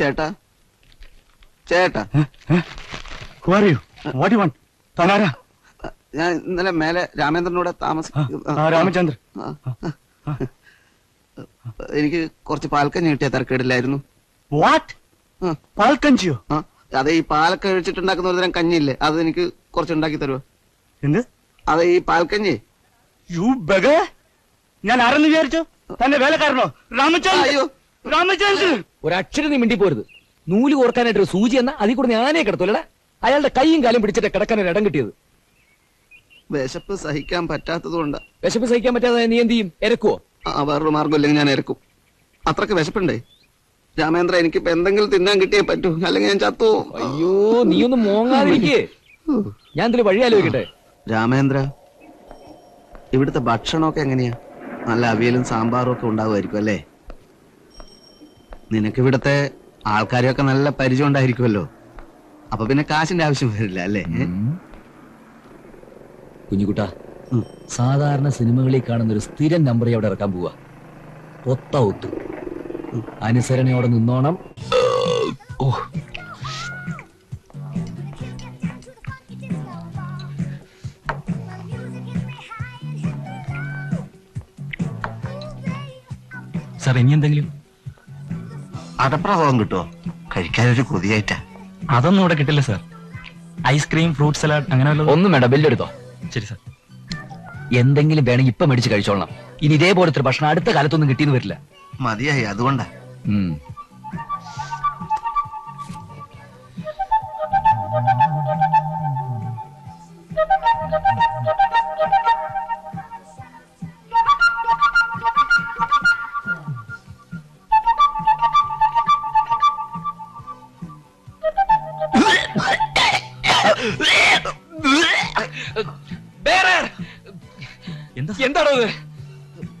ചേട്ടാ. ചേട്ടാ? ഞാൻ ഇന്നലെ മേലെ രാമേന്ദ്രനോട് രാമചന്ദ്രൻ. എനിക്ക് കുറച്ച് പാൽക്കഞ്ഞി കിട്ടിയ തിരക്കേടില്ലായിരുന്നു. പാൽക്കഞ്ചിയോ? അതെ ഈ പാലൊക്കെ ഒഴിച്ചിട്ടുണ്ടാക്കുന്ന ഒരുതരം കഞ്ഞില്ലേ അത് എനിക്ക് കുറച്ച് ഉണ്ടാക്കി തരുമോ എന്ത്? അതെ ഈ പാൽക്കഞ്ഞി. യു ബഗ ഞാൻ ആരെന്ന് വിചാരിച്ചു? തന്നെ വേലക്കാരനോ? രാമചന്ദ്രൻ അയ്യോ. രാമചന്ദ്രൻ! ഒരക്ഷരം നീ മിണ്ടി പോരുത് നൂൽ കോർക്കാനായിട്ട് ഒരു സൂചി എന്ന അതിൽ കൂടെ ഞാനേ കിടത്തൂലടാ അയാളുടെ കൈയും കാലും പിടിച്ചിട്ട് കിടക്കാൻ ഒരു ഇടം കിട്ടിയത്. വിശപ്പ് സഹിക്കാൻ പറ്റാത്തതുകൊണ്ട്. വിശപ്പ് സഹിക്കാൻ പറ്റാതെ നീ എന്ത് ചെയ്യും? ഇരക്കുവോ വേറൊരു മാർഗം ഇല്ലെങ്കിൽ ഞാൻ ഇരക്കും അത്രയ്ക്ക് വിശപ്പുണ്ടേ? രാമേന്ദ്ര എനിക്കിപ്പോ എന്തെങ്കിലും തിന്നാൻ കിട്ടിയേ പറ്റൂ. അല്ലെങ്കിൽ ഞാൻ ചത്തു? അയ്യോ നീ ഒന്ന് മോങ്ങാതിരിക്കേ. ഞാൻ ഇതിൽ വഴി ആലോചിക്കട്ടെ? രാമേന്ദ്ര ഇവിടുത്തെ ഭക്ഷണമൊക്കെ എങ്ങനെയാ? നല്ല അവിയലും സാമ്പാറും ഒക്കെ ഉണ്ടാവുമായിരിക്കും അല്ലേ? നിനക്ക് ഇവിടത്തെ ആൾക്കാരെയൊക്കെ നല്ല പരിചയം ഉണ്ടായിരിക്കുമല്ലോ. അപ്പൊ പിന്നെ കാശിന്റെ ആവശ്യം വരില്ല അല്ലേ? കുഞ്ഞുകുട്ട സാധാരണ സിനിമകളിൽ കാണുന്ന ഒരു സ്ഥിരം നമ്പർ അവിടെ ഇറക്കാൻ പോവാ. ഒത്ത ഒത്തു. അനുസരണയോടെ നിന്നോണം. ഓ. സാർ ഇനി എന്തെങ്കിലും? അടപ്രഭാവം കിട്ടുമോ കഴിക്കാനൊരു കൊതിയായിട്ടാ. അതൊന്നും ഇവിടെ കിട്ടില്ല സാർ ഐസ്ക്രീം ഫ്രൂട്ട് സലാഡ് അങ്ങനെ വല്ലതും? ഒന്നും വേണ്ട ബില്ലെടുത്തോ ശരി സാർ എന്തെങ്കിലും വേണമെങ്കിൽ ഇപ്പൊ മേടിച്ച് കഴിച്ചോളണം. ഇനി ഇതേപോലത്തെ ഒരു ഭക്ഷണം അടുത്ത കാലത്തൊന്നും കിട്ടിയെന്ന് വരില്ല. മതിയായി അതുകൊണ്ടാ. ഉം. എന്താണോ ഇത്?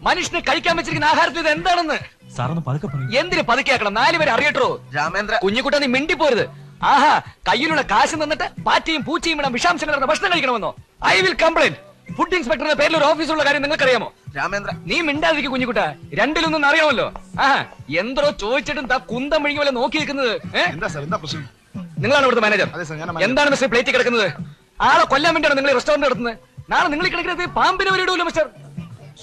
മനുഷ്യന് കഴിക്കാൻ വെച്ചിരിക്കുന്ന ആഹാരത്തിൽ ഇത് എന്താണെന്ന്? സാറൊന്ന് പതുക്കെ പറയൂ. എന്തിന് പതുക്കെയാക്കണം നാല് പേര് അറിയട്ടോ. രാമേന്ദ്ര കുഞ്ഞുകുട്ട നീ മിണ്ടിപ്പോരുത്. ആഹാ കയ്യിലുള്ള കാശ് നിന്നിട്ട് പാറ്റയും പൂച്ചയും ഇടാൻ വിഷാംശം കലർന്ന ഭക്ഷണം കഴിക്കണമെന്നോ? ഐ വിൽ കംപ്ലൈന്റ് ഫുഡ് ഇൻസ്പെക്ടറിന്റെ പേരിൽ ഒരു ഓഫീസുള്ള കാര്യം നിങ്ങൾക്കറിയാമോ? രാമേന്ദ്ര നീ മിണ്ടാതിരിക്കും കുഞ്ഞുകുട്ട രണ്ടിലൊന്നും അറിയാമല്ലോ ആഹാ എന്തോ ചോദിച്ചിട്ടും താ കുന്തം മുഴുകി വല്ല നോക്കി നിൽക്കുന്നത് എന്താ സാർ? എന്താ പ്രശ്നം? നിങ്ങളാണ് ഇവിടുത്തെ മാനേജർ അതെ സാർ, ഞാനാ മാനേജർ. എന്താണ് മിസ്റ്റർ പ്ലേറ്റ് കിടക്കുന്നത്? ആളെ കൊല്ലാൻ വേണ്ടിയാണ് നിങ്ങൾ റെസ്റ്റോറന്റ് നടത്തുന്നത്? നാളെ നിങ്ങൾ ഈ കിടക്കുന്നത് പാമ്പിനെ വരെ ഇടൂല്ലോ മിസ്റ്റർ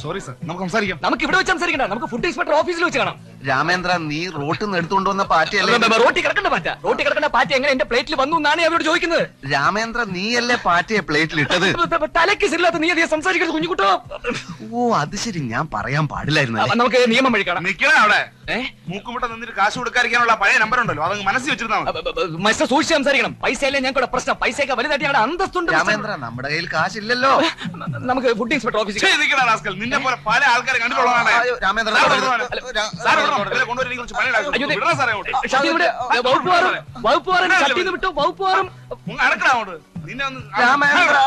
സോറി സർ നമുക്ക് സംസാരിക്കാം. നമുക്ക് ഇവിടെ വെച്ച് സംസാരിക്കണ്ട. നമുക്ക് ഫുഡ് ഇൻസ്പെക്ടർ ഓഫീസിൽ വെച്ച് കാണാം. രാമേന്ദ്ര നീ റോട്ടിൽ നിന്ന് എടുത്തുകൊണ്ട് വന്ന പാറ്റയല്ലേ? റോട്ടി കിടക്കണ്ട പാറ്റ. റോട്ടി കിടക്കണ്ട പാറ്റ എങ്ങനെ എന്റെ പ്ലേറ്റിൽ വന്നു എന്നാണ് ഞാൻ അവരോട് ചോദിക്കുന്നത്? രാമേന്ദ്ര നീയല്ലേ പാറ്റയെ പ്ലേറ്റിൽ ഇട്ടത് തലയ്ക്ക് സില്ലാത്ത നീ അധികം സംസാരിക്കരുത് കുഞ്ഞുകുട്ടോ. ഓ അത് ശരി ഞാൻ പറയാൻ പാടില്ലായിരുന്നു നമുക്ക് നിയമം വഴിക്കണം നിൽക്കണം നിക്കണേ അവിടെ? മൂക്കുമുട്ട നിന്നിട്ട് കാശ് കൊടുക്കാതിരിക്കാനുള്ള പഴയ നമ്പർ ഉണ്ടല്ലോ അതങ്ങ് മനസ്സിൽ വെച്ചിരുന്നാ മതി. അ, ബ, ബ, മനുഷ്യ സൂക്ഷിച്ച് സംസാരിക്കണം. പൈസ അല്ലേ ഞങ്ങളുടെ പ്രശ്നം? പൈസയൊക്കെ വലുതായിട്ട് ഞങ്ങളുടെ അന്തസ്തുണ്ട് രാമേന്ദ്ര നമ്മുടെ കയ്യിൽ കാശില്ലല്ലോ. നമുക്ക് ഫുഡ് ഇൻസ്പെക്ടർ ഓഫീസിൽ. നിന്നെ പോലെ പല ആൾക്കാരെ കണ്ടിട്ടുള്ളതാണ്. രാമേന്ദ്ര വകുപ്പ് ചട്ടിയിൽ വിട്ടു? വകുപ്പ് ഒന്ന് രാമേന്ദ്ര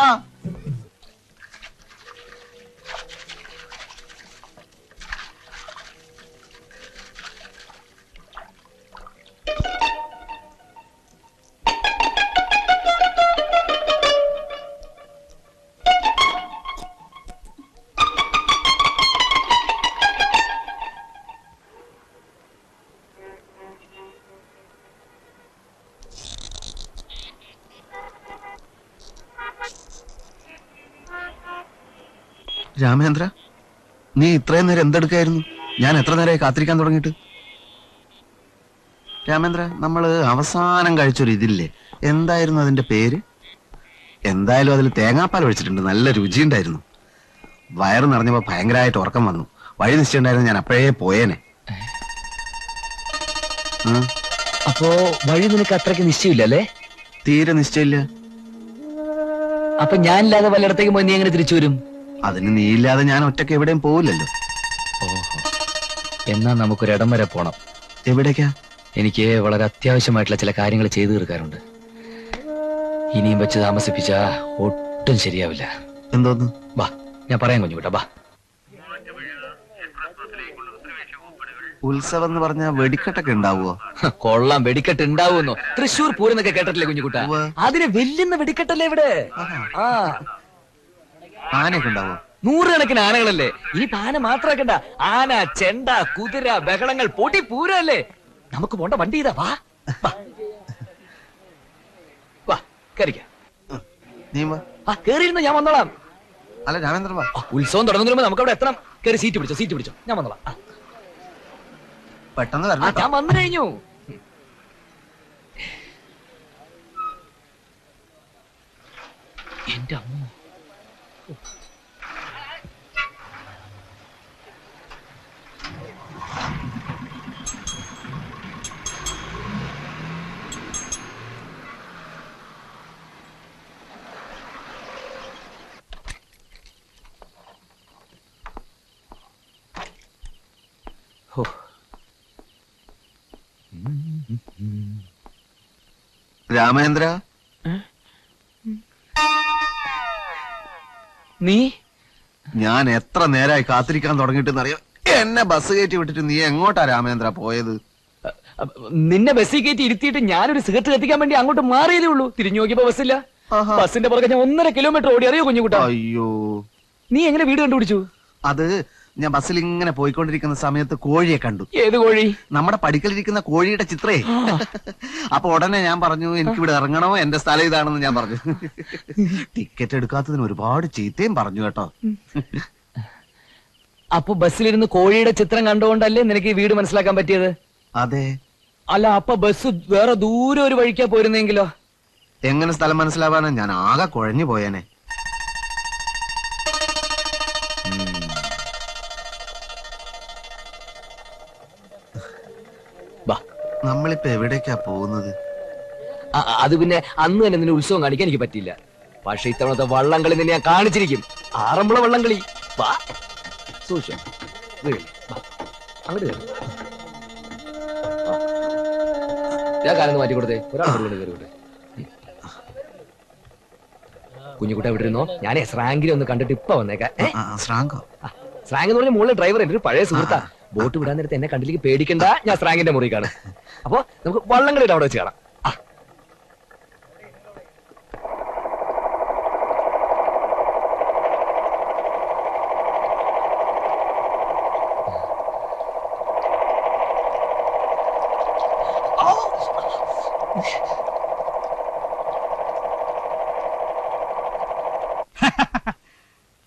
രാമേന്ദ്ര നീ ഇത്രയും നേരം എന്തെടുക്കായിരുന്നു? ഞാൻ എത്ര നേരമായി കാത്തിരിക്കാൻ തുടങ്ങിയിട്ട്? രാമേന്ദ്ര നമ്മൾ അവസാനം കഴിച്ചൊരു ഇതില്ലേ? എന്തായിരുന്നു അതിന്റെ പേര്? എന്തായാലും അതിൽ തേങ്ങാപ്പാൽ ഒഴിച്ചിട്ടുണ്ട്. നല്ല രുചിയുണ്ടായിരുന്നു. വയറ് നിറഞ്ഞപ്പോ ഭയങ്കരമായിട്ട് ഉറക്കം വന്നു. വഴി നിശ്ചയുണ്ടായിരുന്നു ഞാൻ അപ്പോഴേ പോയേനെ. അപ്പോ വഴി നിനക്ക് അത്രയ്ക്ക് നിശ്ചയമില്ലല്ലേ തീരെ നിശ്ചയില്ല അപ്പൊ ഞാനില്ലാതെ പലയിടത്തേക്ക് പോയി നീ എങ്ങനെ തിരിച്ചു വരും? അതിന് നീ ഇല്ലാതെ ഞാൻ ഒറ്റയ്ക്ക് എവിടെയും പോവില്ലല്ലോ. ഓഹോ. എന്നാ നമുക്കൊരിടം വരെ പോണം. എവിടേക്കാ? എനിക്ക് വളരെ അത്യാവശ്യമായിട്ടുള്ള ചില കാര്യങ്ങൾ ചെയ്തു തീർക്കാറുണ്ട് ഇനിയും വെച്ച് താമസിപ്പിച്ച ഒട്ടും ശരിയാവില്ല. എന്തോന്ന്? വാ ഞാൻ പറയാൻ കുഞ്ഞുകുട്ടാ വാ. ഉത്സവം എന്ന് പറഞ്ഞ വെടിക്കെട്ടൊക്കെ ഉണ്ടാവുമോ ഹ, കൊള്ളാം വെടിക്കെട്ട് ഉണ്ടാവുമെന്നോ? തൃശ്ശൂർ പൂരം എന്നൊക്കെ കേട്ടിട്ടില്ലേ കുഞ്ഞുകുട്ട? ഉവ്വ്. അതിന് വെല്ലുന്ന വെടിക്കെട്ടല്ലേ ഇവിടെ? ആ. ആനയൊക്കെ ഉണ്ടാവോ? നൂറുകണക്കിന് ആനകളല്ലേ? ഇനി ആന മാത്രണ്ട ആന ചെണ്ട കുതിര ബഹളങ്ങൾ പൊടി പൂരല്ലേ? നമുക്ക് പോണ്ട വണ്ടി ഇതാ വാ. വാ. വാ കയറിക്ക. നീ വാ. ആ കേറിയിരുന്ന ഞാൻ വന്നോളാം. അല്ല രാമേന്ദ്രൻ വാ. ആ, ഉത്സവം തുടങ്ങുന്നതിന് മുമ്പ് നമുക്ക് അവിടെ എത്തണം. കയറി സീറ്റ് പിടിച്ചോ സീറ്റ് പിടിച്ചോ. ഞാൻ വന്നോളാം. ആ, പെട്ടെന്ന് ആ, വരണം ഞാൻ വന്നു കഴിഞ്ഞു. എന്റെ അമ്മ. രാമേന്ദ്ര നീ? ഞാൻ എത്ര നേരമായി കാത്തിരിക്കാൻ തുടങ്ങിട്ടെന്ന് അറിയാം എന്നെ ബസ് കയറ്റി വിട്ടിട്ട് നീ എങ്ങോട്ടാ രാമേന്ദ്ര പോയത്? നിന്നെ ബസ്സിൽ കയറ്റി ഇരുത്തിയിട്ട് ഞാനൊരു സിഗരറ്റ് കത്തിക്കാൻ വേണ്ടി അങ്ങോട്ട് മാറിയതേ ഉള്ളൂ. തിരിഞ്ഞു നോക്കിയപ്പോ ബസ്സില്ല ബസ്സിന്റെ പുറകെ ഞാൻ ഒന്നര കിലോമീറ്റർ ഓടി. അറിയോ കുഞ്ഞുകുട്ടാ? അയ്യോ. നീ എങ്ങനെ വീട് കണ്ടുപിടിച്ചു? അത് ഞാൻ ബസ്സിൽ ഇങ്ങനെ പോയിക്കൊണ്ടിരിക്കുന്ന സമയത്ത് കോഴിയെ കണ്ടു. ഏത് കോഴി? നമ്മുടെ പടിക്കലിരിക്കുന്ന കോഴിയുടെ ചിത്രേ. അപ്പൊ ഉടനെ ഞാൻ പറഞ്ഞു എനിക്ക് ഇവിടെ ഇറങ്ങണോ? എന്റെ സ്ഥലം ഇതാണെന്ന് ഞാൻ പറഞ്ഞു. ടിക്കറ്റ് എടുക്കാത്തതിന് ഒരുപാട് ചീത്തയും പറഞ്ഞു കേട്ടോ. അപ്പൊ ബസ്സിലിരുന്ന് കോഴിയുടെ ചിത്രം കണ്ടുകൊണ്ടല്ലേ നിനക്ക് ഈ വീട് മനസ്സിലാക്കാൻ പറ്റിയത്? അതെ. അല്ല അപ്പൊ ബസ് വേറെ ദൂരെ ഒരു വഴിക്കാ പോരുന്നെങ്കിലോ? എങ്ങനെ സ്ഥലം മനസ്സിലാവാനാ? ഞാൻ ആകെ കുഴഞ്ഞു പോയേനെ. നമ്മളിപ്പോ എവിടേക്കാ പോകുന്നത്? അത് പിന്നെ അന്ന് തന്നെ നിന്നെ ഉത്സവം കാണിക്കാൻ എനിക്ക് പറ്റില്ല പക്ഷെ ഇത്തവണത്തെ വള്ളംകളി നിന്നെ ഞാൻ കാണിച്ചിരിക്കും. ആറന്മുള വള്ളംകളി. വാ. സൂക്ഷിച്ചു. അങ്ങോട്ട് കയറി. ഞാൻ മാറ്റി കൊടുത്തേ. ഒരാൾ കുഞ്ഞുകുട്ട എവിടെ ഇരുന്നോ? ഞാൻ സ്രാങ്കിനെ ഒന്ന് കണ്ടിട്ട് ഇപ്പൊ വന്നേക്കാം. സ്രാങ്കോ? സ്രാങ്ക് എന്ന് പറഞ്ഞ മുകളിൽ ഡ്രൈവർ എന്റെ ഒരു പഴയ സുഹൃത്താ. ബോട്ട് വിടാൻ നേരത്തെ എന്നെ കണ്ടിലേക്ക് പേടിക്കണ്ട. ഞാൻ സ്രാങ്കിന്റെ മുറി കാണും. അപ്പൊ നമുക്ക് വള്ളംകളിയുടെ അവിടെ വെച്ച് കാണാം.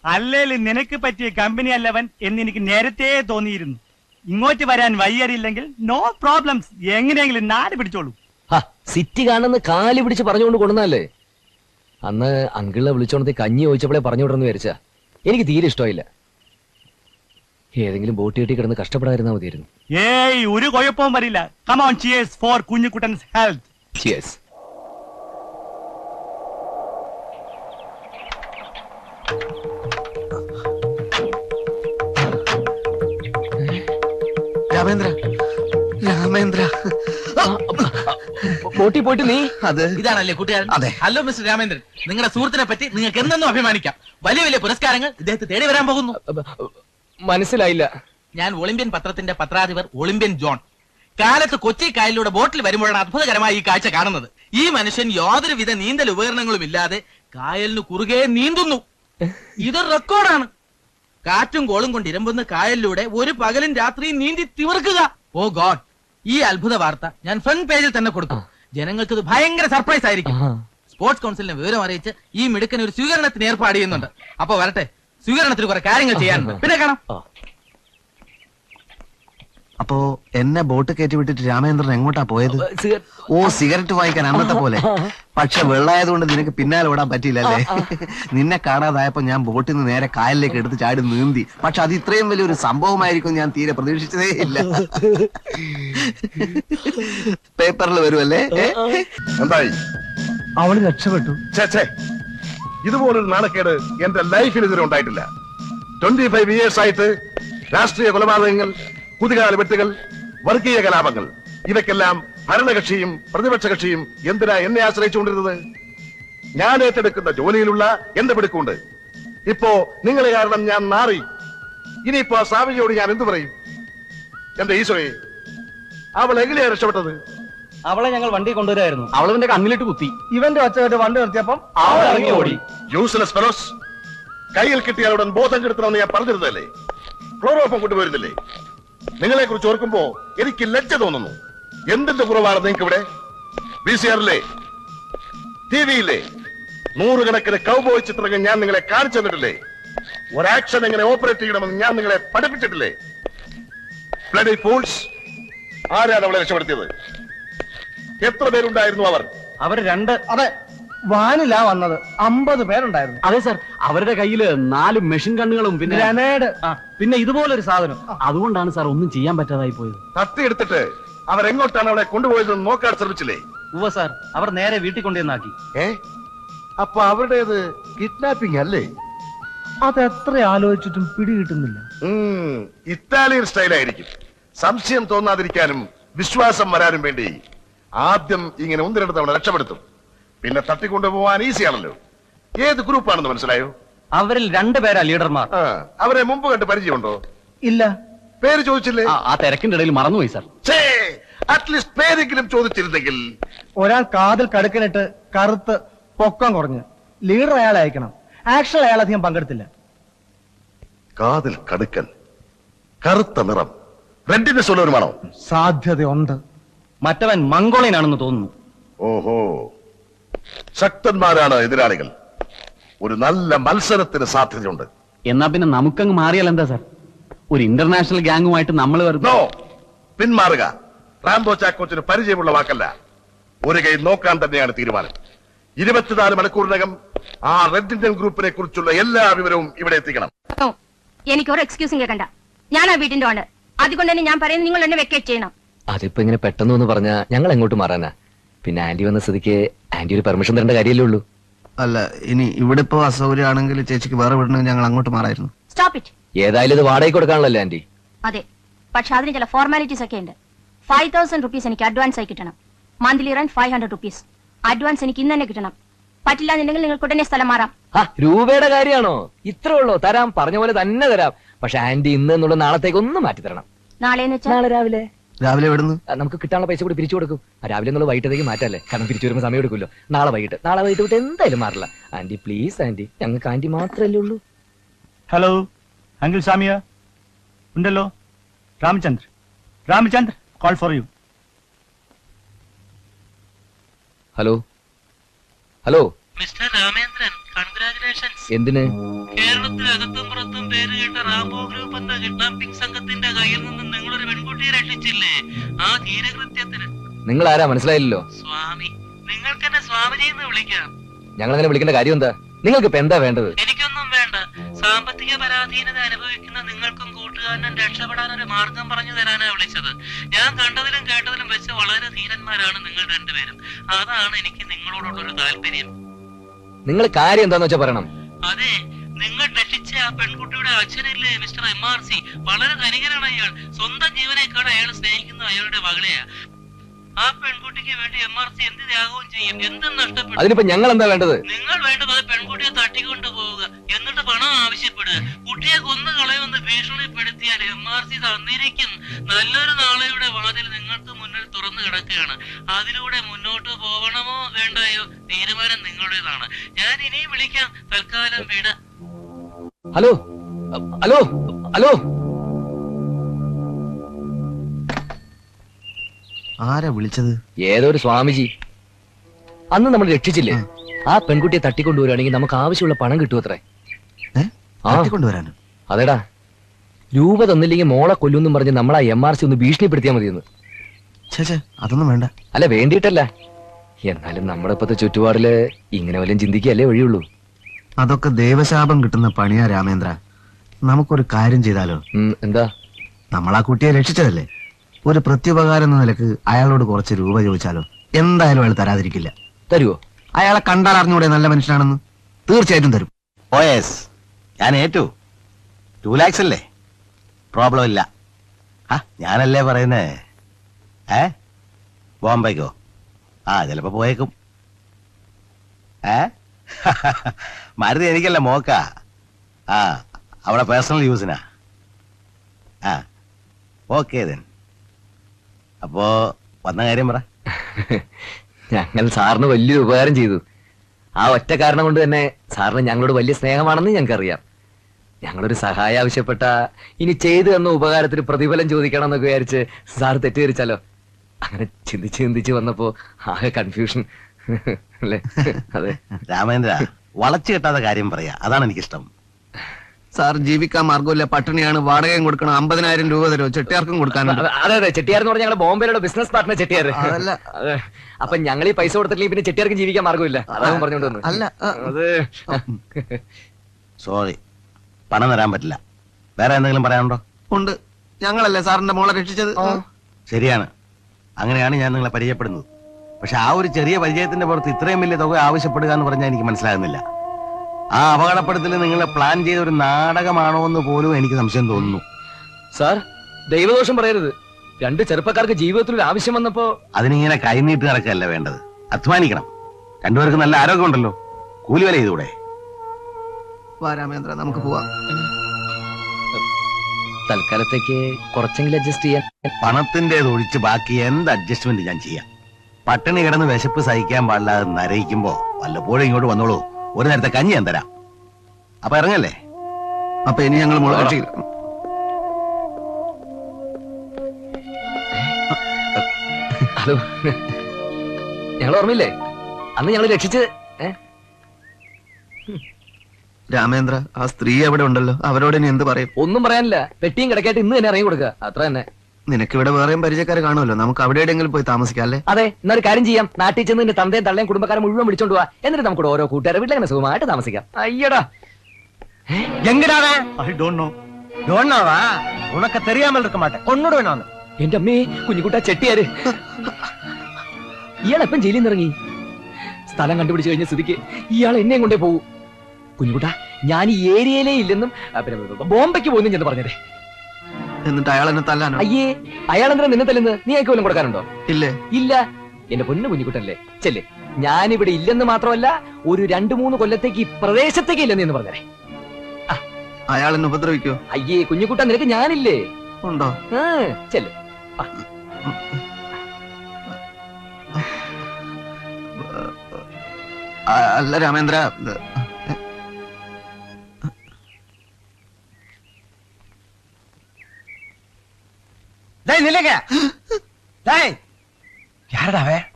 അല്ലേൽ നിനക്ക് പറ്റിയ കമ്പനി അല്ലവൻ എന്ന് എനിക്ക് നേരത്തെ തോന്നിയിരുന്നു. ഇങ്ങോട്ട് വരാൻ വയ്യറിയില്ലെങ്കിൽ നോ പ്രോബ്ലംസ് എങ്ങനെയെങ്കിലും നാട് പിടിച്ചോളൂ. സിറ്റി കാണുന്ന കാലി പിടിച്ച് പറഞ്ഞുകൊണ്ട് കൊടുന്നല്ലേ അന്ന് അങ്കിളിനെ വിളിച്ചോണത്തെ കഞ്ഞി ചോദിച്ചപ്പോഴേ പറഞ്ഞു വിടണമെന്ന് വിചാരിച്ച. എനിക്ക് തീരെ ഇഷ്ടമായില്ല. ഏതെങ്കിലും ബോട്ട് കെട്ടി കിടന്ന് കഷ്ടപ്പെടാതിരുന്നാ മതിയായിരുന്നു. ഏയ് ഒരു കുഴപ്പവും വരില്ല. കമോൺ ചിയേഴ്സ് ഫോർ കുഞ്ഞുകുട്ടൻസ് ഹെൽത്ത് Cheers. രാമേന്ദ്ര. രാമേന്ദ്ര. പോട്ടി പോയിട്ട് നീ? അത്. ഇതാണല്ലേ കൂട്ടുകാരൻ? അതെ. Hello mister Ramendran. നിങ്ങളുടെ സുഹൃത്തിനെ പറ്റി നിങ്ങൾക്ക് എന്തെന്നും അഭിമാനിക്കാം. വലിയ വലിയ പുരസ്കാരങ്ങൾ ഇദ്ദേഹത്തെ തേടി വരാൻ പോകുന്നു. മനസ്സിലായില്ല. ഞാൻ ഒളിമ്പ്യൻ പത്രത്തിന്റെ പത്രാധിപർ ഒളിമ്പ്യൻ ജോൺ. കാലത്ത് കൊച്ചി കായലിലൂടെ ബോട്ടിൽ വരുമ്പോഴാണ് അത്ഭുതകരമായി ഈ കാഴ്ച കാണുന്നത്. ഈ മനുഷ്യൻ യാതൊരുവിധ നീന്തൽ ഉപകരണങ്ങളും ഇല്ലാതെ കായലിന് കുറുകെ നീന്തുന്നു. ഇത് റെക്കോർഡാണ് കാറ്റും കോളും കൊണ്ട് ഇരമ്പുന്ന കായലിലൂടെ ഒരു പകലും രാത്രിയും നീന്തി തിമിർക്കുക. ഓ ഗോഡ്. ഈ അത്ഭുത വാർത്ത ഞാൻ ഫ്രണ്ട് പേജിൽ തന്നെ കൊടുക്കും. ജനങ്ങൾക്ക് ഇത് ഭയങ്കര സർപ്രൈസ് ആയിരിക്കും. സ്പോർട്സ് കൗൺസിലിനെ വിവരം അറിയിച്ച് ഈ മിടുക്കൻ ഒരു സ്വീകരണത്തിന് ഏർപ്പാട് ചെയ്യുന്നുണ്ട്. അപ്പൊ വരട്ടെ സ്വീകരണത്തിന് കുറെ കാര്യങ്ങൾ ചെയ്യാനുണ്ട്. പിന്നെ കാണാം. അപ്പോ എന്നെ ബോട്ട് കയറ്റി വിട്ടിട്ട് രാമേന്ദ്രൻ എങ്ങോട്ടാ പോയത്? ഓ സിഗരറ്റ് വായിക്കാൻ അന്നത്തെ പോലെ. പക്ഷെ വെള്ളായതുകൊണ്ട് നിനക്ക് പിന്നാലെ ഓടാൻ പറ്റിയില്ലല്ലേ? നിന്നെ കാണാതായപ്പോ ഞാൻ ബോട്ടിൽ നിന്ന് നേരെ കായലിലേക്ക് എടുത്ത് ചാടി നീന്തി. പക്ഷെ അത് ഇത്രയും വലിയൊരു സംഭവമായിരിക്കും ഞാൻ തീരെ പ്രതീക്ഷിച്ചതേ ഇല്ല. പേപ്പറിൽ വരുമല്ലേ എന്തായി? അവൾ രക്ഷപ്പെട്ടു. ഇതുപോലൊരു നാണക്കേട് എന്റെ ലൈഫിൽ ഇതുവരെ ഉണ്ടായിട്ടില്ല. ട്വന്റി ഫൈവ് ഇയേഴ്സ് ആയിട്ട് രാഷ്ട്രീയ കൊലപാതകങ്ങൾ കുതികാല വെട്ടുകൾ വർഗീയ കലാപങ്ങൾ. ഇവയ്ക്കെല്ലാം ഭരണകക്ഷിയും പ്രതിപക്ഷ കക്ഷിയും എന്തിനാ എന്നെ ആശ്രയിച്ചുകൊണ്ടിരുന്നത്? ഞാൻ ഏറ്റെടുക്കുന്ന ജോലിയിലുള്ള എന്റെ പിടുക്കുണ്ട് ഇപ്പോ നിങ്ങളെ കാരണം ഞാൻ മാറി ഇനിയിപ്പോ ആ സാവിയോട് ഞാൻ എന്തു പറയും? എന്റെ ഈശോയെ അവൾ എങ്ങനെയാ രക്ഷപ്പെട്ടത്? അവളെ ഞങ്ങൾ വണ്ടി കൊണ്ടുവരായിരുന്നു. അവൾ അവളവന്റെ കണ്ണിലിട്ട് കുത്തി. ഇവന്റെ ഒച്ച വണ്ടി നിർത്തിയപ്പം അവൾ ഇറങ്ങി ഓടി. യൂസ്ലെസ് ഫെലോസ് കയ്യിൽ കിട്ടിയാലുടൻ ബോധം കെടുത്തണമെന്ന് ഞാൻ പറഞ്ഞിരുന്നല്ലേ ക്ലോറോപ്പം കൊണ്ടുവരുന്നില്ലേ നിങ്ങളെ കുറിച്ച് ഓർക്കുമ്പോ എനിക്ക് ലജ്ജ തോന്നുന്നു. എന്തിന്റെ കുറവാണ് നിങ്ങൾക്ക് ഇവിടെ ബി സി ആറിലെ ടി വിയിലെ നൂറുകണക്കിന് കൗബോയ് ചിത്രങ്ങൾ ഞാൻ നിങ്ങളെ കാണിച്ചു തന്നിട്ടില്ലേ? ഒരു ആക്ഷൻ എങ്ങനെ ഓപ്പറേറ്റ് ചെയ്യണമെന്ന് ഞാൻ നിങ്ങളെ പഠിപ്പിച്ചിട്ടില്ലേ? ബ്ലഡി ഫൂൾസ് ആരാണ് അവളെ രക്ഷപ്പെടുത്തിയത്? എത്ര പേരുണ്ടായിരുന്നു അവർ? അവർ രണ്ട് അതെ വാനിലാ വന്നത്. അമ്പത് പേരുണ്ടായിരുന്നു. അതെ സാർ അവരുടെ കയ്യിൽ നാല് മെഷീൻ കണ്ണുകളും പിന്നെ ഗ്രനേഡ്. പിന്നെ ഇതുപോലൊരു സാധനം. അതുകൊണ്ടാണ് സാർ ഒന്നും ചെയ്യാൻ പറ്റാതായി പോയത്. തട്ടിയെടുത്തിട്ട് അവരെങ്ങോട്ടാണ് അവളെ കൊണ്ടുപോയതെന്ന് നോക്കാൻ ശ്രമിച്ചില്ലേ? ഉവ സാർ അവർ നേരെ വീട്ടിൽ കൊണ്ടുവന്നാക്കി. ഏ? അപ്പൊ അവരുടേത് കിഡ്നാപ്പിംഗ് അല്ലേ? അത് എത്ര ആലോചിച്ചിട്ടും പിടികിട്ടുന്നില്ല ഇറ്റാലിയൻ സ്റ്റൈലായിരിക്കും. സംശയം തോന്നാതിരിക്കാനും വിശ്വാസം വരാനും വേണ്ടി ആദ്യം ഇങ്ങനെ ഒന്നിനടുത്ത് അവളെ തവണ രക്ഷപ്പെടുത്തും. പിന്നെ തട്ടിക്കൊണ്ടുപോവാൻ ഈസിയാണല്ലോ ഏത് ഗ്രൂപ്പാണെന്ന് മനസ്സിലായോ? അവരിൽ രണ്ടുപേരാ ലീഡർമാർ. അവരെ മുമ്പ് കണ്ട് പരിചയമുണ്ടോ? ഇല്ല. പേര് ചോദിച്ചില്ലേ? ആ, തിരക്കിന്റെ ഇടയിൽ മറന്നുപോയി സാർ. അറ്റ്ലീസ്റ്റ് പേരെങ്കിലും ചോദിച്ചിരുന്നെങ്കിൽ. ഒരാൾ കാതിൽ കടുക്കനിട്ട് കറുത്ത് പൊക്കം കുറഞ്ഞ് ലീഡർ അയാളെ അയക്കണം. ആക്ഷൻ അയാൾ അധികം പങ്കെടുത്തില്ല. കാതിൽ കടുക്കൻ കറുത്ത നിറം റെഡിന്റെ സ്വലവരുമാണോ സാധ്യതയുണ്ട്. മറ്റവൻ മംഗോളിയനാണെന്ന് തോന്നുന്നു. ഓഹോ. ശക്തന്മാരാണ് എതിരാളികൾ. ഒരു നല്ല മത്സരത്തിന് സാധ്യതയുണ്ട്. എന്നാ പിന്നെ നമുക്കങ്ങ് മാറിയാൽ എന്താ സാർ? ഒരു ഇന്റർനാഷണൽ ഗ്യാങ്ങുമായിട്ട് നമ്മൾ വെറുതെ നോ പിന്മാറുക. റാംബോ ചാക്കോച്ചിന് പരിചയമുള്ള വാക്കല്ല. ഒരു കൈ നോക്കാൻ തന്നെയാണ് തീരുമാനം. ഇരുപത്തിനാല് മണിക്കൂറിനകം ആ റെഡ് ഇന്ത്യൻ ഗ്രൂപ്പിനെ കുറിച്ചുള്ള എല്ലാ വിവരവും ഇവിടെ എത്തിക്കണം. എനിക്ക് ഒരു എക്സ്ക്യൂസും കേൾക്കണ്ട. ഞാൻ ആ വീടിന്റെ ആണ് അതുകൊണ്ട് തന്നെ ഞാൻ പറയുന്നത് നിങ്ങൾ എന്നെ വെക്കേറ്റ് ചെയ്യണം. അതിപ്പോ ഇങ്ങനെ പെട്ടെന്ന് പറഞ്ഞാൽ പറഞ്ഞാ ഞങ്ങൾ എങ്ങോട്ട് മാറാനാ? പിന്നെ ആന്റി വന്ന സ്ഥിതിക്ക് ആന്റി ഒരു പെർമിഷൻ തരേണ്ട കാര്യമല്ലേ ഉള്ളൂ. അല്ല ഇനി ഇവിടെ ഇപ്പോ അസൗകര്യമാണെങ്കിൽ ചേച്ചിക്ക് വേറെ വിടണമെങ്കിൽ ഞങ്ങൾ അങ്ങോട്ട് മാറായിരുന്നു. സ്റ്റോപ്പ് ഇറ്റ് ഏതായാലും ഇത് വാടകയ്ക്ക് കൊടുക്കാണല്ലോ ആന്റി? അതെ. പക്ഷെ അതിന് ചില ഫോർമാലിറ്റീസ് ഒക്കെ ഉണ്ട്. ഫൈവ് തൗസൻഡ് റുപ്പീസ് എനിക്ക് അഡ്വാൻസ് ആയി കിട്ടണം. Monthly rent five hundred rupees advance എനിക്ക് ഇന്ന് തന്നെ കിട്ടണം. പറ്റില്ല എന്നുണ്ടെങ്കിൽ നിങ്ങൾക്ക് ഉടനെ സ്ഥലം മാറാം. ആ രൂപയുടെ കാര്യമാണോ? ഇത്രേ ഉള്ളോ. തരാം. പറഞ്ഞ പോലെ തന്നെ തരാം. പക്ഷെ ആന്റി ഇന്ന് എന്നുള്ള നാളത്തേക്ക് ഒന്ന് മാറ്റി തരണം നാളെ എന്ന് വെച്ചാൽ രാവിലെ. രാവിലെ വിടുന്നു ആ, നമുക്ക് കിട്ടാനുള്ള പൈസ കൂടി പിരിച്ചു കൊടുക്കും. രാവിലെ എന്നുള്ള വൈകിട്ടത്തേക്ക് മാറ്റല്ലേ? കാരണം പിരിച്ചു വരുമ്പോൾ സമയം എടുക്കുമല്ലോ. നാളെ വൈകിട്ട്. നാളെ വൈകിട്ട് വിട്ട് എന്തായാലും മാറില്ല. Aunty please aunty. ഞങ്ങൾക്ക് ആന്റി മാത്രമല്ലേ ഉള്ളൂ. Hello uncle Samiya. ഉണ്ടല്ലോ? Ramachandra Ramachandra call for you hello? Hello? Mister Ramendran. Congratulations എന്തിന്? കേരളത്തിൽ അകത്തും പുറത്തും പേര് കേട്ട റാംബോ ഗ്രൂപ്പ് എന്ന കിഡ്നാപ്പിംഗ് സംഘത്തിന്റെ കയ്യിൽ നിന്ന് നിങ്ങളൊരു പെൺകുട്ടിയെ രക്ഷിച്ചില്ലേ? ആ ധീരകൃത്യത്തിന്. നിങ്ങൾ ആരാ മനസ്സിലായില്ലല്ലോ. സ്വാമി നിങ്ങൾക്ക് എന്നെ സ്വാമിജി എന്ന് വിളിക്കാം. ഞങ്ങൾ അങ്ങനെ വിളിക്കേണ്ട കാര്യം എന്താ? നിങ്ങൾക്ക് ഇപ്പൊ എന്താ വേണ്ടത്? എനിക്കൊന്നും വേണ്ട. സാമ്പത്തിക പരാധീനത അനുഭവിക്കുന്ന നിങ്ങൾക്കും കൂട്ടുകാരനും രക്ഷപ്പെടാൻ ഒരു മാർഗം പറഞ്ഞു തരാനാ വിളിച്ചത്. ഞാൻ കണ്ടതിലും കേട്ടതിലും വെച്ച് വളരെ ധീരന്മാരാണ് നിങ്ങൾ രണ്ടുപേരും. അതാണ് എനിക്ക് നിങ്ങളോടുള്ള ഒരു താല്പര്യം. നിങ്ങൾ കാര്യം എന്താന്ന് വെച്ചാ പറയണം. അതെ നിങ്ങൾ രക്ഷിച്ച ആ പെൺകുട്ടിയുടെ അച്ഛനില്ലേ മിസ്റ്റർ എം ആർ സി വളരെ ധനികനാണ് അയാൾ. സ്വന്തം ജീവനേക്കാൾ അയാൾ സ്നേഹിക്കുന്ന അയാളുടെ മകളെയാ. ആ പെൺകുട്ടിക്ക് വേണ്ടി എം ആർ സി എന്ത് ത്യാഗവും ചെയ്യും? എന്തും നഷ്ടപ്പെടും. അതിനിപ്പോ ഞങ്ങൾ എന്താ വേണ്ടത്? നിങ്ങൾ വേണ്ടത് പെൺകുട്ടിയെ തട്ടിക്കൊണ്ടു പോവുക. എന്നിട്ട് പണം ആവശ്യപ്പെടുക. കുട്ടിയെ കൊന്നു കളയുമെന്ന് ഭീഷണിപ്പെടുത്തിയാൽ എം ആർ സി തന്നിരിക്കും. നല്ലൊരു നാളെയുടെ വാതിൽ നിങ്ങൾക്ക് മുന്നിൽ തുറന്നു കിടക്കുകയാണ്. അതിലൂടെ മുന്നോട്ട് പോകണമോ വേണ്ടയോ തീരുമാനം നിങ്ങളുടേതാണ്. ഞാൻ ഇനിയും വിളിക്കാം. തൽക്കാലം വിട. Hello hello hello. ആരാ വിളിച്ചത്? ഏതൊരു ഒരു സ്വാമിജി? അന്ന് നമ്മൾ രക്ഷിച്ചില്ലേ? ആ. പെൺകുട്ടിയെ തട്ടിക്കൊണ്ടുവരുവാണെങ്കിൽ നമുക്ക് ആവശ്യമുള്ള പണം കിട്ടുമത്രേ. തട്ടിക്കൊണ്ടുവരാനോ? അതെടാ. രൂപ തന്നില്ലെങ്കിൽ മോളെ കൊല്ലുമെന്നും പറഞ്ഞ് നമ്മളെ എം ആർ സി ഒന്ന് ഭീഷണിപ്പെടുത്തിയാൽ മതിയെന്ന്. അതൊന്നും വേണ്ട. അല്ല വേണ്ടിയിട്ടല്ല. എന്നാലും നമ്മുടെ ഇപ്പത്തെ ചുറ്റുപാടിൽ ഇങ്ങനെ വല്ലതും ചിന്തിക്കുകയല്ലേ വഴിയുള്ളൂ. അതൊക്കെ ദേവശാപം കിട്ടുന്ന പണിയാ രാമേന്ദ്ര. നമുക്കൊരു കാര്യം ചെയ്താലോ? എന്താ? നമ്മളാ കുട്ടിയെ രക്ഷിച്ചതല്ലേ? ഒരു പ്രത്യുപകാരം എന്ന നിലയ്ക്ക് അയാളോട് കുറച്ച് രൂപ ചോദിച്ചാലോ? എന്തായാലും അയാൾ തരാതിരിക്കില്ല. തരുവോ? അയാളെ കണ്ടാൽ അറിഞ്ഞൂടെ നല്ല മനുഷ്യനാണെന്ന്? തീർച്ചയായിട്ടും തരും. ഓ എസ് ഞാൻ ഏറ്റു. ടു ലാക്സ് അല്ലേ? പ്രോബ്ലം ഇല്ല. ആ ഞാനല്ലേ പറയുന്നേ? ഏ? ബോംബെക്കോ? ആ ചിലപ്പോ പോയേക്കും. ഏ? മരുതി എനിക്കല്ല മോക്ക. ആ അവിടെ പേഴ്സണൽ യൂസിനാ ആ ഓക്കേ ദെൻ അപ്പോ വന്ന കാര്യം പറ. ഞങ്ങൾ സാറിന് വലിയൊരു ഉപകാരം ചെയ്തു. ആ ഒറ്റ കാരണം കൊണ്ട് തന്നെ സാറിന് ഞങ്ങളോട് വലിയ സ്നേഹമാണെന്ന് ഞങ്ങൾക്കറിയാം. ഞങ്ങളൊരു സഹായം ആവശ്യപ്പെട്ട ഇനി ചെയ്തു തന്ന ഉപകാരത്തിന് പ്രതിഫലം ചോദിക്കണം എന്നൊക്കെ വിചാരിച്ച് സാർ തെറ്റിദ്ധരിച്ചാലോ? അങ്ങനെ ചിന്തിച്ച് ചിന്തിച്ച് വന്നപ്പോ ആകെ കൺഫ്യൂഷൻ അല്ലേ? അതെ. രാമേന്ദ്ര വളച്ചു കെട്ടാത്ത കാര്യം പറയാ. അതാണ് എനിക്കിഷ്ടം. സാർ ജീവിക്കാൻ മാർഗമില്ല പട്ടിണിയാണ്. വാടകയും കൊടുക്കണം. അമ്പതിനായിരം രൂപ തരുമോ? ചെട്ടിയാർക്കും കൊടുക്കാനുണ്ട്. അതെ അതെ. ചെട്ടിയാർ എന്ന് പറഞ്ഞാൽ ഞങ്ങളുടെ ബോംബെയിലുള്ള ബിസിനസ് പാർട്ട്ണർ ചെട്ടിയാർ. അതല്ല. അതെ. അപ്പൊ ഞങ്ങൾ ഈ പൈസ കൊടുത്തില്ലെങ്കിൽ പിന്നെ ചെട്ടിയാർക്കും ജീവിക്കാൻ മാർഗമില്ല അതാണ് പറഞ്ഞുകൊണ്ട് അല്ല. അത്. സോറി പണം തരാൻ പറ്റില്ല. വേറെ എന്തെങ്കിലും പറയാനുണ്ടോ? ഉണ്ട്. ഞങ്ങളല്ലേ സാറിന്റെ മോളെ രക്ഷിച്ചത്? ശരിയാണ്. അങ്ങനെയാണ് ഞാൻ നിങ്ങളെ പരിചയപ്പെടുന്നത്. പക്ഷെ ആ ഒരു ചെറിയ പരിചയത്തിന്റെ പുറത്ത് ഇത്രയും വലിയ തുക ആവശ്യപ്പെടുക എന്ന് പറഞ്ഞാൽ എനിക്ക് മനസ്സിലാകുന്നില്ല. ആ അപകടപ്പെടുത്തൽ നിങ്ങൾ പ്ലാൻ ചെയ്ത ഒരു നാടകമാണോ എന്ന് പോലും എനിക്ക് സംശയം തോന്നുന്നു. സാർ ദൈവദോഷം പറയരുത്. രണ്ട് ചെറുപ്പക്കാർക്ക് ജീവിതത്തിൽ ഒരു ആവശ്യം വന്നപ്പോ അതിനിങ്ങനെ കൈനീട്ട് നടക്കല്ല വേണ്ടത്. അധ്വാനിക്കണം. രണ്ടുപേർക്ക് നല്ല ആരോഗ്യമുണ്ടല്ലോ. കൂലി വില ചെയ്തൂടെ? രാമേന്ദ്ര നമുക്ക് പോവാം. തൽക്കാലത്തേക്ക് കുറച്ചെങ്കിലും അഡ്ജസ്റ്റ് ചെയ്യാൻ പണത്തിന്റെ ഒഴിച്ച് ബാക്കി എന്ത് അഡ്ജസ്റ്റ്മെന്റ് ഞാൻ ചെയ്യാം? പട്ടിണി കിടന്ന് വിശപ്പ് സഹിക്കാൻ പാടില്ലാതെ നരയിക്കുമ്പോ വല്ലപ്പോഴും ഇങ്ങോട്ട് വന്നോളൂ. ഒരു നേരത്തെ കഞ്ഞി ഞാൻ തരാം. അപ്പൊ ഇറങ്ങല്ലേ? അപ്പൊ ഇനി ഞങ്ങൾ മുളക് ഹലോ. ഞങ്ങൾ ഓർമ്മയില്ലേ? അന്ന് ഞങ്ങൾ രക്ഷിച്ച്? രാമേന്ദ്ര ആ സ്ത്രീ അവിടെ ഉണ്ടല്ലോ. അവരോട് ഇനി എന്ത് പറയും? ഒന്നും പറയാനില്ല. പെട്ടിയും കിടക്കായിട്ട് ഇന്ന് തന്നെ ഇറങ്ങി കൊടുക്കുക. അത്ര തന്നെ. നിനക്ക് ഇവിടെ വേറെയും പരിചയക്കാരെ കാണുമല്ലോ. നമുക്ക് അവിടെ എവിടെയെങ്കിലും പോയി താമസിക്കാം അല്ലേ? അതെ എന്നൊരു കാര്യം ചെയ്യാം. നാട്ടിൽ ചെന്ന് നിന്റെ തന്തയും തള്ളയും കുടുംബക്കാരെ മുഴുവൻ വിളിച്ചോണ്ട് പോവാ എന്നിട്ട് നമുക്ക് ഓരോ കൂട്ടുകാരെ വീട്ടിലെ സുഖമായിട്ട് താമസിക്കാം. അയ്യടാ. എങ്ങടാവേ ഐ ഡോണ്ട് നോ. എന്റെ അമ്മേ കുഞ്ഞുകുട്ട ചെട്ടിയാര്. ജയിലിൽ നിന്നിറങ്ങി? സ്ഥലം കണ്ടുപിടിച്ചു കഴിഞ്ഞ സ്ഥിതിക്ക് ഇയാൾ എന്നെയും കൊണ്ടേ പോകൂ കുഞ്ഞുകുട്ട ഞാൻ ഈ ഏരിയയിലേ ഇല്ലെന്നും ബോംബെക്ക് പോകുന്നു ഞാൻ പറഞ്ഞതേ. എന്നിട്ട് അയാൾ എന്നെ തല്ലാനോ? അയ്യേ അയാൾ എന്തിനാ നിന്നെ തല്ലുന്നത്? നീ അയക്ക് വല്ലതും കൊടുക്കാനുണ്ടോ? ഇല്ലേ? ഇല്ല. എന്റെ പൊന്നു കുഞ്ഞിക്കുട്ടല്ലേ ചെല്ലേ. ഞാനിവിടെ ഇല്ലെന്ന് മാത്രമല്ല ഒരു രണ്ടു മൂന്ന് കൊല്ലത്തേക്ക് ഈ പ്രദേശത്തേക്ക് ഇല്ലെന്ന് എന്ന് പറഞ്ഞേ അയാൾ എന്നെ ഉപദ്രവിക്കോ അയ്യേ കുഞ്ഞിക്കുട്ട നിനക്ക് ഞാനില്ലേ? ഉണ്ടോ? ചെല്ല്. അല്ല രാമേന്ദ്ര டேய் நில்லுங்க டேய் யாரடா அவன்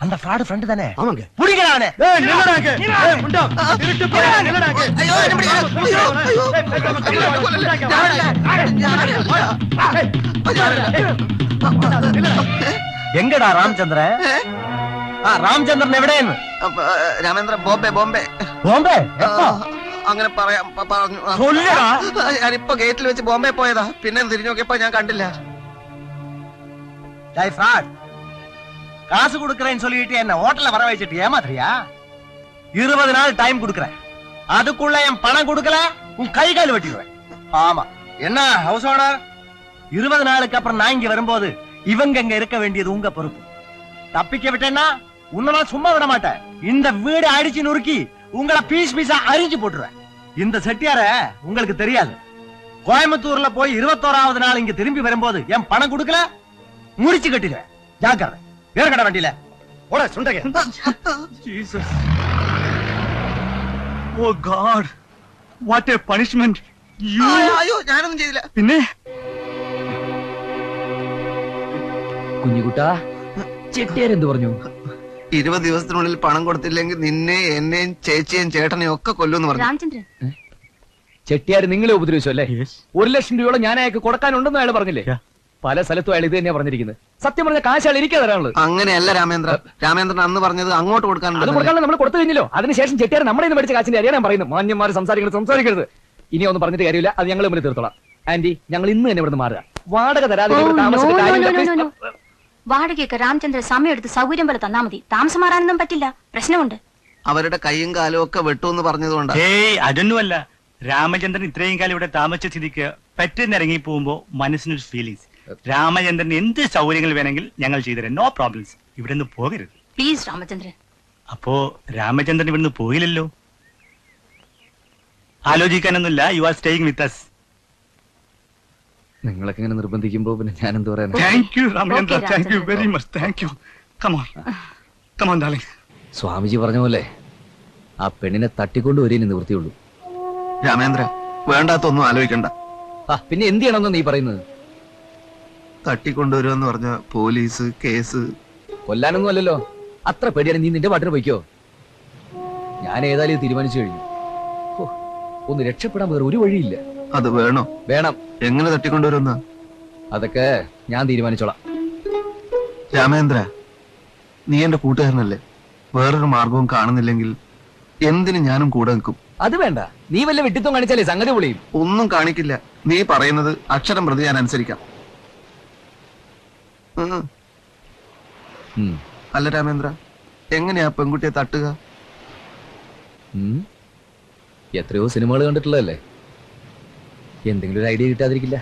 அந்த ஃப்ராடு ஃப்ரெண்ட் தானே ஆமாங்க புடிங்கடா அவனை ஏய் நில்லடா அங்க ஏய் முண்டா திருட்டு போடா நில்லடா அங்க ஐயோ என்ன എങ്കടാ രാമചന്ദ്രൻ ആ രാമചന്ദ്രൻ എവിടെയെന്ന് അപ്പൊ, ആ, രാമേന്ദ്ര ബോംബെ ബോംബെ ബോംബെ ആ, അങ്ങനെ പറയാം പ- പറഞ്ഞു ആ. ചൊല്ലടാ. ആ, ഞാനിപ്പോ ഗേറ്റിൽ വെച്ച് ബോംബെ പോയതാ പിന്നെ തിരിഞ്ഞു നോക്കിയപ്പോ ഞാൻ കണ്ടില്ല டேய் ஃப்ராட் காசு கொடுக்கறேன்னு சொல்லிட்டு என்ன ஹோட்டல்ல வர வச்சுட்டு ஏமாத்துறியா? இருபது நாள் டைம் கொடுக்கறேன். அதுக்குள்ள என் பணம் கொடுக்கல உன் கை கால் வெட்டிடுவேன். ஆமா. என்ன ஹவுஸ் ஓனர் இருபது நாளுக்கு அப்புறம் நான் இங்க வரும்போது இவங்க இங்க இருக்க வேண்டியது உங்க பொறுப்பு. தப்பிக்க விட்டேன்னா உன்னெல்லாம் சும்மா விட மாட்டேன். இந்த வீடு அடிச்சு நுறுக்கி உங்களை பீஸ் பீஸா அரிஞ்சு போட்டுருவேன். இந்த செட்டியார உங்களுக்கு தெரியாது. கோயம்புத்தூர்ல போய் இருபத்தோராவது நாள் இங்க திரும்பி வரும்போது என் பணம் கொடுக்கல മുറിച്ചു കെട്ടില്ല ജാഗ്രത. വേറെ കട വണ്ടിയില്ല ഓടെ സുണ്ടകെ Jesus oh what a punishment അയ്യോ ഞാനൊന്നും ചെയ്തില്ല. പിന്നെ? കുഞ്ഞുകുട്ടാ ചെട്ടിയാരെന്ത് പറഞ്ഞു? ഇരുപത് ദിവസത്തിനുള്ളിൽ പണം കൊടുത്തില്ലെങ്കിൽ നിന്നെ എന്നെയും ചേച്ചിയും ചേട്ടനെയും ഒക്കെ കൊല്ലുമെന്ന് പറഞ്ഞു. ചെട്ടിയാർ നിങ്ങളെ ഉപദ്രവിച്ചു അല്ലേ? ഒരു ലക്ഷം രൂപയോളം ഞാൻ അയാൾക്ക് കൊടുക്കാനുണ്ടെന്ന് അയാൾ പറഞ്ഞില്ലേ? പല സ്ഥലത്തും അയാൾ ഇത് തന്നെയാ പറഞ്ഞിരിക്കുന്നത്. സത്യം പറഞ്ഞ കാശ് അയാൾ ഇരിക്കാതെ തരാനുള്ളത്. അങ്ങനെയല്ല രാമേന്ദ്ര. രാമേന്ദ്രൻ അന്ന് പറഞ്ഞത് അങ്ങോട്ട് അത് കൊടുക്കാനുണ്ട് കൊടുക്കാനുള്ള നമ്മൾ കൊടുത്തു കഴിഞ്ഞല്ലോ. അതിനുശേഷം ചെട്ടിയാർ നമ്മുടെ ഇന്ന് മേടിച്ച കാശിന്റെ അറിയാൻ പറയുന്നത്. പറയുന്നു മാന്യന്മാർ സംസാരിക്കുന്നത് സംസാരിക്കരുത്. ഇനി ഒന്നും പറഞ്ഞിട്ട് കാര്യമില്ല. അത് ഞങ്ങൾ മുന്നിൽ തീർത്തോളാം. ആന്റി ഞങ്ങൾ ഇന്ന് തന്നെ ഇവിടുന്ന് മാറുക. വാടക തരാതെ ഇവിടെ താമസിച്ചിട്ട് കാര്യമില്ല. Please. വാടകയൊക്കെ രാമചന്ദ്ര സമയം എടുത്ത് സൗകര്യം പോലെ തന്നാ മതി. താമസം മാറാനൊന്നും പറ്റില്ല. പ്രശ്നമുണ്ട്. അവരുടെ കൈയും കാലും ഒക്കെ വെട്ടുമെന്ന് പറഞ്ഞതുകൊണ്ടാ. ഏയ് അതൊന്നുമല്ല. രാമചന്ദ്രൻ ഇത്രയും കാലം ഇവിടെ താമസിച്ച സ്ഥിതിക്ക് പെട്ടെന്ന് ഇറങ്ങി പോകുമ്പോ മനസ്സിനൊരു ഫീലിങ്സ് രാമചന്ദ്രൻ എന്ത് സൗകര്യങ്ങൾ വേണമെങ്കിൽ ഞങ്ങൾ ചെയ്തുതരാം. നോ പ്രോബ്ലംസ് ഇവിടെ നിന്ന് പോകരുത്. പ്ലീസ് രാമചന്ദ്രൻ. അപ്പോ രാമചന്ദ്രൻ ഇവിടുന്ന് പോയില്ലല്ലോ ആലോചിക്കാനൊന്നുമില്ല. You are staying with us നിങ്ങളൊക്കെ ഇങ്ങനെ നിർബന്ധിക്കുമ്പോ പിന്നെ ഞാൻ എന്ത് പറയാൻ thank you Ramachandra thank you very much thank you come on come on darling Swamiji പറഞ്ഞ പോലെ ആ പെണ്ണിനെ തട്ടിക്കൊണ്ട് വരേ നിവൃത്തിയുള്ളൂ. രാമേന്ദ്ര വേണ്ടാത്തൊന്നും ആലോചിക്കണ്ട. ആ പിന്നെ എന്ത് ചെയ്യണമെന്ന് നീ പറയുന്നത്? തട്ടിക്കൊണ്ടുവരുമെന്ന് പറഞ്ഞ പോലീസ് കേസ്. കൊല്ലാനൊന്നും അല്ലല്ലോ. അത്ര പേടിയാണ് നീ നിന്റെ പാട്ടിന് പോയിക്കോ. ഞാൻ ഏതായാലും ഇത് തീരുമാനിച്ചു കഴിഞ്ഞു. ഒന്ന് രക്ഷപ്പെടാൻ വേറെ ഒരു വഴിയില്ല. അത് വേണോ? വേണം. എങ്ങനെ തട്ടിക്കൊണ്ടുവരുന്ന? അതൊക്കെ ഞാൻ തീരുമാനിച്ചോളാം. രാമേന്ദ്ര നീ എന്റെ കൂട്ടുകാരനല്ലേ? വേറൊരു മാർഗവും കാണുന്നില്ലെങ്കിൽ എന്തിന് ഞാനും കൂടെ നിൽക്കും? അത് വേണ്ട. നീ വല്ല വെട്ടിത്തം കാണിച്ചാലേ സംഗതി പൊളിയും. ഒന്നും കാണിക്കില്ല. നീ പറയുന്നത് അക്ഷരം പ്രതി ഞാൻ അനുസരിക്കാം. അല്ല രാമേന്ദ്ര എങ്ങനെയാ പെൺകുട്ടിയെ തട്ടുക? എത്രയോ സിനിമകൾ കണ്ടിട്ടുള്ളതല്ലേ? എന്തെങ്കിലും ഒരു ഐഡിയ കിട്ടാതിരിക്കില്ല.